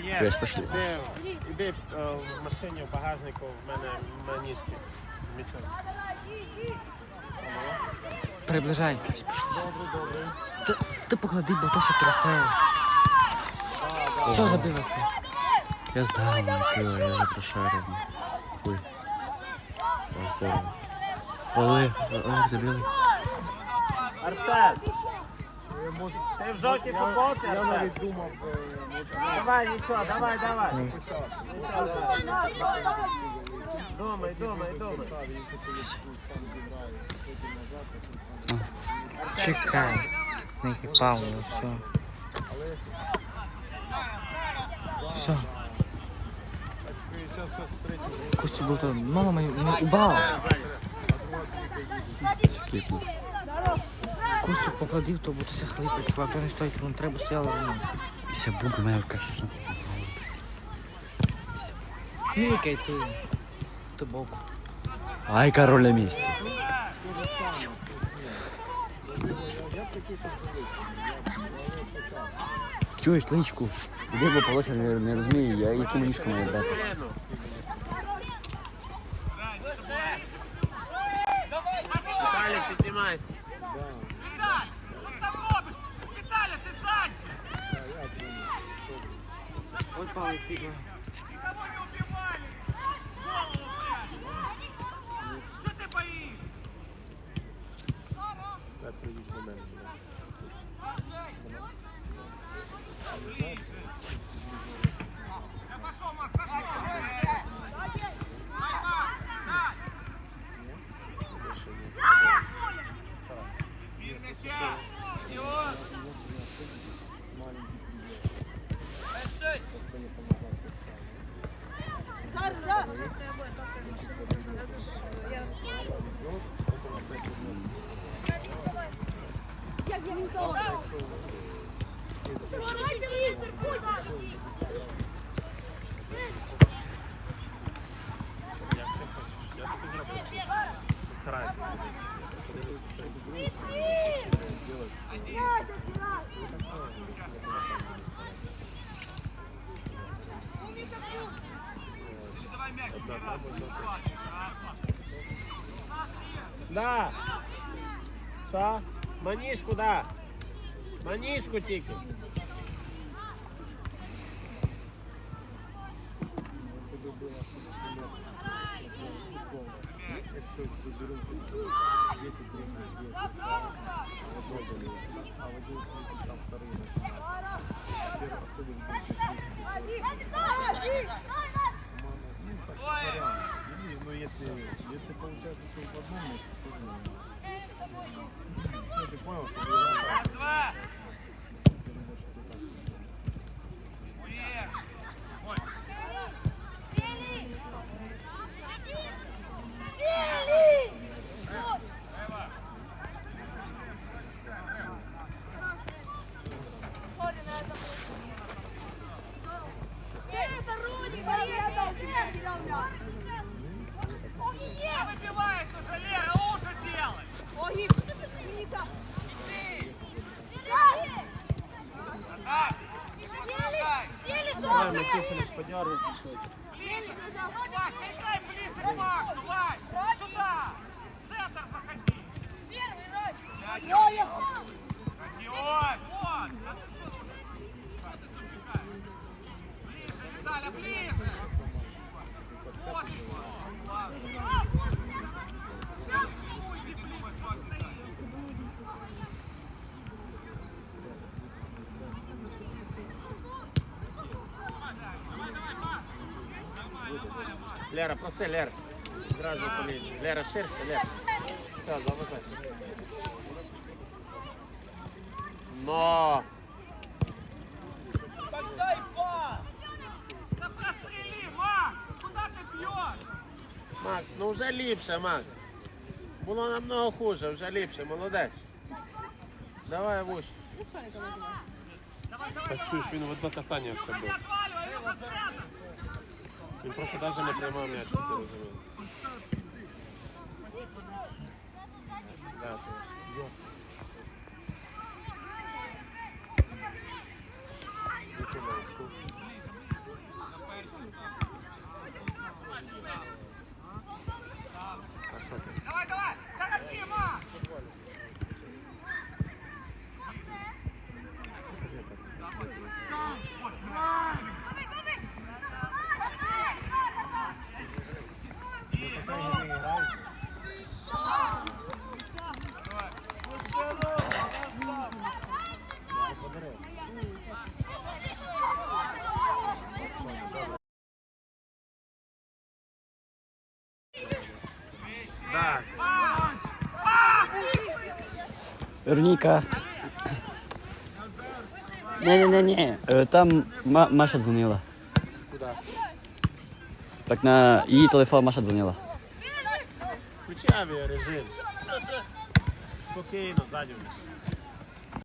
є. Десь пішли. Іди, іди е, в машині, в багажнику, в мене маніжки з м'ячом. Приближайтесь. Ти, ти поклади, бо то все трясе. Все забило. Я знаю, Микола, я вже прошарив. Ой. Ой, здорово. Олег, Олег забили. Арсен! Ти в жовтій футболці, Арсен? Давай, нічого, давай, давай. Думай, думай, думай. Чекай. Не Павло, все. Все. Костю був то мало мені не убав. Скипнув. Костю покладив, то то ся хлипить, чувак, то не стоїть, рун треба стояло рівно. Ся бук у мене в. Никай ти. Ти боку. Ай, король на місці. Чуєш, личку? Іди, бо Полося не, не розуміє, я яким ліжком маю дати. Ось Павлік, піднімай. Старайся. Да. Що? Маніжку, да. Маніжку тільки. Ну, если, если получается, что в одном месте, то ты понял, что Давай, ближе к Максу, Вась! Сюда! В центр заходи! Первый Вот! Лера, проси, Лера. Зразу полізь. Лера, ширше, Лера. Все, заважай. Но! Дай пас! Да прострели, Макс! Куда ты бьешь? Макс, ну вже ліпше, Макс. Було намного хуже, вже ліпше, молодець. Давай вуш. Так чуєш, він в одне касання все був. Не отваливай, Илюха, в центр! Він просто навіть не приймав м'яч, ти розумів. Верніка. Не-не-не-не. Е, там Ма- Маша дзвонила. Куда? Так на її телефон Маша дзвонила. Включи авіарежим. Спокійно, ззаді.